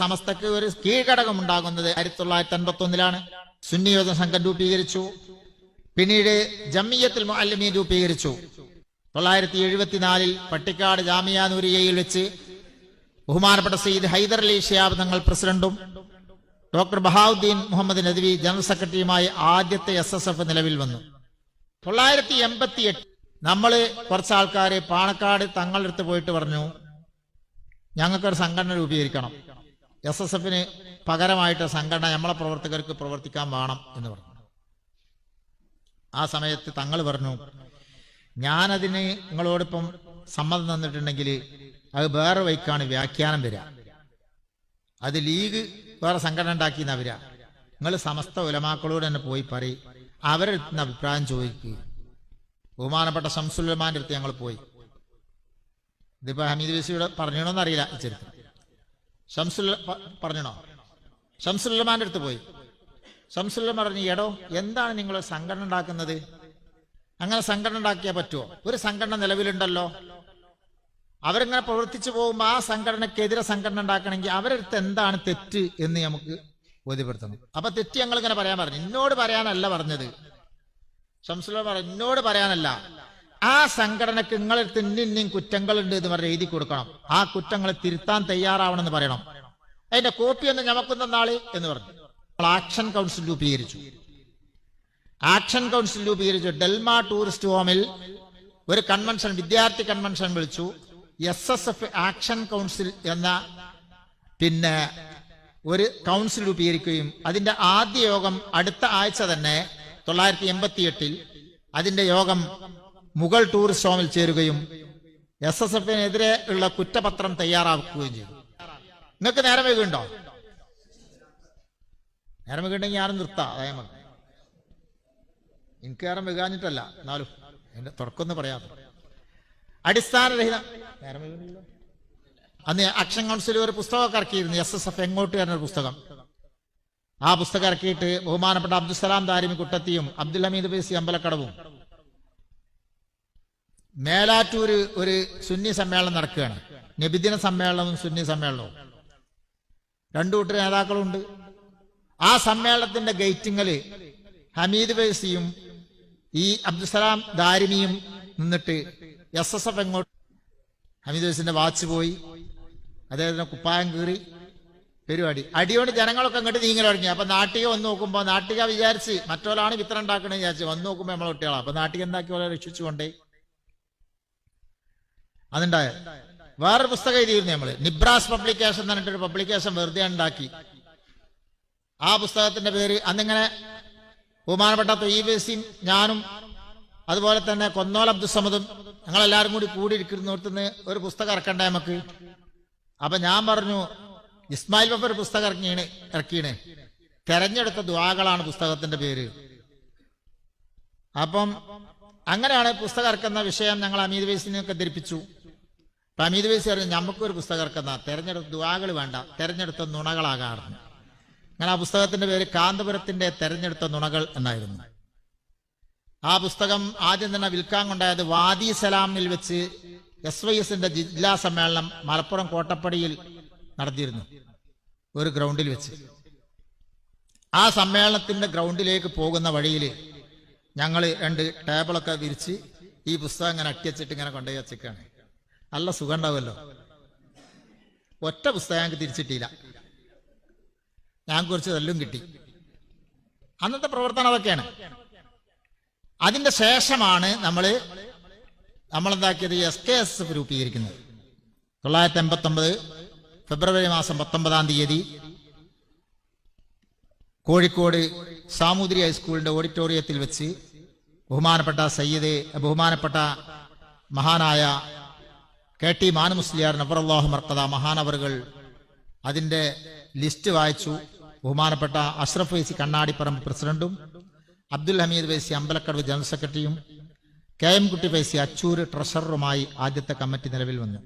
സമസ്തക്ക് ഒരു കീഴ്ഘടകം ഉണ്ടാകുന്നത് ആയിരത്തി തൊള്ളായിരത്തി അൻപത്തി ഒന്നിലാണ് സുന്നിയോധ സംഘം രൂപീകരിച്ചു. പിന്നീട് ജമ്മിയത്തിൽ മുഅല്ലിമീൻ രൂപീകരിച്ചു. തൊള്ളായിരത്തി എഴുപത്തിനാലിൽ പട്ടിക്കാട് ജാമിയാനൂരിയയിൽ വെച്ച് ബഹുമാനപ്പെട്ട സയ്യിദ് ഹൈദർ അലി ഷിയാബ് തങ്ങൾ പ്രസിഡന്റും ഡോക്ടർ ബഹാവുദ്ദീൻ മുഹമ്മദ് നദ്വി ജനറൽ സെക്രട്ടറിയുമായി ആദ്യത്തെ എസ് എസ് എഫ് നിലവിൽ വന്നു. തൊള്ളായിരത്തി എൺപത്തി എട്ട് നമ്മൾ കുറച്ച് പാണക്കാട് തങ്ങളുടെ അടുത്ത് പോയിട്ട് പറഞ്ഞു ഞങ്ങൾക്കൊരു സംഘടന രൂപീകരിക്കണം. എസ് എസ് എഫിന് പകരമായിട്ട് സംഘടന നമ്മളെ പ്രവർത്തകർക്ക് പ്രവർത്തിക്കാൻ വേണം എന്ന് പറഞ്ഞു. ആ സമയത്ത് തങ്ങൾ പറഞ്ഞു ഞാനതിന് നിങ്ങളോടിപ്പം സമ്മതം തന്നിട്ടുണ്ടെങ്കിൽ അത് വേറെ വൈക്കാണ് വ്യാഖ്യാനം വരിക. അത് ലീഗ് വേറെ സംഘടന ഉണ്ടാക്കി എന്നാ നിങ്ങൾ സമസ്ത ഉലമാക്കളോട് തന്നെ പോയി പറയും. അവരുടെ നിന്ന് അഭിപ്രായം ചോദിക്കുക ബഹുമാനപ്പെട്ട ശംസുലമാന്റെ അടുത്ത് ഞങ്ങൾ പോയി. ഇതിപ്പോ ഹമീദ് ബിസിയുടെ ഈ ചരിത്രം. ഷംസുൽ പറഞ്ഞണോ ഷംസുല്ലമാന്റെ അടുത്ത് പോയി. ഷംസുല്ല പറഞ്ഞു എടോ എന്താണ് നിങ്ങൾ സംഘടന ഉണ്ടാക്കുന്നത്? അങ്ങനെ സംഘടന ഉണ്ടാക്കിയാൽ പറ്റുമോ ഒരു സംഘടന നിലവിലുണ്ടല്ലോ. അവരിങ്ങനെ പ്രവർത്തിച്ചു പോകുമ്പോൾ ആ സംഘടനക്കെതിരെ സംഘടന ഉണ്ടാക്കണമെങ്കിൽ അവരടുത്ത് എന്താണ് തെറ്റ് എന്ന് നമുക്ക് ബോധ്യപ്പെടുത്തണം. അപ്പൊ തെറ്റ് ഞങ്ങൾ ഇങ്ങനെ പറയാൻ പറഞ്ഞു. എന്നോട് പറയാനല്ല പറഞ്ഞത്. ഷംസുല്ല പറഞ്ഞു എന്നോട് പറയാനല്ല. ആ സംഘടനക്ക് നിങ്ങളടുത്ത് ഇന്ന ഇന്നയും കുറ്റങ്ങളുണ്ട് എന്ന് പറഞ്ഞ് എഴുതി കൊടുക്കണം. ആ കുറ്റങ്ങൾ തിരുത്താൻ തയ്യാറാവണമെന്ന് പറയണം. അതിന്റെ കോപ്പി ഒന്ന് ഞമക്കുന്ന നാൾ എന്ന് പറഞ്ഞു. ആക്ഷൻ കൗൺസിൽ രൂപീകരിച്ചു. ആക്ഷൻ കൗൺസിൽ രൂപീകരിച്ചു. ഡെൽമ ടൂറിസ്റ്റ് ഹോമിൽ ഒരു കൺവെൻഷൻ വിദ്യാർത്ഥി കൺവെൻഷൻ വിളിച്ചു. S S F action council എന്ന പിന്നെ ഒരു കൗൺസിൽ രൂപീകരിക്കുകയും അതിന്റെ ആദ്യ യോഗം അടുത്ത ആഴ്ച തന്നെ തൊള്ളായിരത്തി എൺപത്തി എട്ടിൽ അതിന്റെ യോഗം മുഗൾ ടൂറിസ്റ്റ് ഹോമിൽ ചേരുകയും എസ് എസ് എഫിനെതിരെ ഉള്ള കുറ്റപത്രം തയ്യാറാക്കുകയും ചെയ്തു. നിങ്ങൾക്ക് നേരം വൈകുണ്ടോ? നേരം വൈകുണ്ടെങ്കിൽ ഞാനും നിർത്താം. എനിക്ക് നേരം വൈകാഞ്ഞിട്ടല്ല. എന്നാലും എന്റെ തുടക്കം പറയാതെ അടിസ്ഥാനരഹിത. നേരം അന്ന് ആക്ഷൻ കൗൺസിൽ ഒരു പുസ്തകമൊക്കെ ഇറക്കിയിരുന്നു. എസ് എസ് എഫ് എങ്ങോട്ട് എന്നൊരു പുസ്തകം. ആ പുസ്തകം ഇറക്കിയിട്ട് ബഹുമാനപ്പെട്ട അബ്ദുസലാം ദാരിമി കുട്ടത്തിയും അബ്ദുൽ ഹമീദ് ബേസി അമ്പലക്കടവും മേലാറ്റൂര് ഒരു സുന്നി സമ്മേളനം നടക്കുകയാണ്. നബിദിന സമ്മേളനവും സുന്നി സമ്മേളനവും. രണ്ടു കൂട്ടർ നേതാക്കളുണ്ട്. ആ സമ്മേളനത്തിന്റെ ഗേറ്റിങ്ങൽ ഹമീദ് ബൈസിയും ഈ അബ്ദുസലാം ദാരിമിയും നിന്നിട്ട് എസ് എസ് എഫ് എങ്ങോട്ട് ഹമീദ് ബൈസിന്റെ വാച്ച് പോയി. അദ്ദേഹത്തിന് കുപ്പായം കീറി പരിപാടി. അടിയോട് ജനങ്ങളൊക്കെ അങ്ങോട്ട് നീങ്ങി തുടങ്ങി അപ്പൊ നാട്ടിക വന്ന് നോക്കുമ്പോ നാട്ടിക വിചാരിച്ച് മറ്റൊരാളാണ് വിത്തനം ഉണ്ടാക്കണെന്ന് വിചാരിച്ചു വന്ന് നോക്കുമ്പോ നമ്മളെ കുട്ടികളാണ് അപ്പൊ നാട്ടിക എന്താക്കി പോലെ രക്ഷിച്ചുകൊണ്ടേ. അതുണ്ടായ വേറൊരു പുസ്തകം എഴുതിയിരുന്നു നമ്മൾ നിബ്രാസ് പബ്ലിക്കേഷൻ പറഞ്ഞിട്ടൊരു പബ്ലിക്കേഷൻ വെറുതെ ഉണ്ടാക്കി. ആ പുസ്തകത്തിന്റെ പേര് അന്നിങ്ങനെ ബഹുമാനപ്പെട്ട തൊയ്യബേസിയും ഞാനും അതുപോലെ തന്നെ കൊന്നോൽ അബ്ദുസമദും ഞങ്ങളെല്ലാവരും കൂടി കൂടിയിരിക്കുന്നിടത്തുനിന്ന് ഒരു പുസ്തകം ഇറക്കണ്ടേ നമുക്ക് അപ്പൊ ഞാൻ പറഞ്ഞു ഇസ്മായിൽ ബഫർ പുസ്തകം ഇറക്കിയാണ് ഇറക്കിയാണ്. തെരഞ്ഞെടുത്ത ദ്വാകളാണ് പുസ്തകത്തിന്റെ പേര്. അപ്പം അങ്ങനെയാണ് പുസ്തകം ഇറക്കുന്ന വിഷയം ഞങ്ങൾ അമീദ് ബേസിനെയൊക്കെ ധരിപ്പിച്ചു. അപ്പൊ അമീത് വൈസി പറഞ്ഞു നമുക്കൊരു പുസ്തകം ഇറക്കുന്ന തെരഞ്ഞെടുത്ത ദുവാകൾ വേണ്ട. തെരഞ്ഞെടുത്ത നുണകളാകാറുണ്ട് അങ്ങനെ ആ പുസ്തകത്തിന്റെ പേര് കാന്തപുരത്തിന്റെ തെരഞ്ഞെടുത്ത നുണകൾ എന്നായിരുന്നു. ആ പുസ്തകം ആദ്യം തന്നെ വിൽക്കാൻ കൊണ്ടായത് വാദി സലാമിൽ വെച്ച് എസ് വൈ എസിന്റെ ജില്ലാ സമ്മേളനം മലപ്പുറം കോട്ടപ്പടിയിൽ നടത്തിയിരുന്നു. ഒരു ഗ്രൗണ്ടിൽ വെച്ച്. ആ സമ്മേളനത്തിന്റെ ഗ്രൗണ്ടിലേക്ക് പോകുന്ന വഴിയിൽ ഞങ്ങൾ രണ്ട് ടേബിളൊക്കെ വിരിച്ച് ഈ പുസ്തകം ഇങ്ങനെ അട്ടിയച്ചിട്ട് ഇങ്ങനെ കൊണ്ടുപോയി വെച്ചേക്കാണ്. നല്ല സുഖം ഉണ്ടാവുമല്ലോ ഒറ്റ പുസ്തകം ഞങ്ങൾക്ക് തിരിച്ചിട്ടില്ല. ഞാൻ കുറച്ച് തല്ലും കിട്ടി. അന്നത്തെ പ്രവർത്തനം അതൊക്കെയാണ്. അതിന്റെ ശേഷമാണ് നമ്മൾ നമ്മളെന്താക്കിയത്? എസ് കെ എസ് എഫ് രൂപീകരിക്കുന്നത് തൊള്ളായിരത്തി എൺപത്തി ഒമ്പത് ഫെബ്രുവരി മാസം പത്തൊമ്പതാം തീയതി കോഴിക്കോട് സാമൂതിരി ഹൈസ്കൂളിന്റെ ഓഡിറ്റോറിയത്തിൽ വെച്ച് ബഹുമാനപ്പെട്ട സയ്യിദ് ബഹുമാനപ്പെട്ട മഹാനായ കെ ടി മാനമുസ്ലിയാർ നബറല്ലാഹു മർക്കത മഹാനവറുകൾ അതിന്റെ ലിസ്റ്റ് വായിച്ചു. ബഹുമാനപ്പെട്ട അഷ്റഫ് വൈസി കണ്ണാടിപ്പറമ്പ് പ്രസിഡന്റും അബ്ദുൽ ഹമീദ് വൈസി അമ്പലക്കടവ് ജനറൽ സെക്രട്ടറിയും കെ എം കുട്ടി വൈസി അച്ചൂര് ട്രഷററുമായി ആദ്യത്തെ കമ്മിറ്റി നിലവിൽ വന്നു.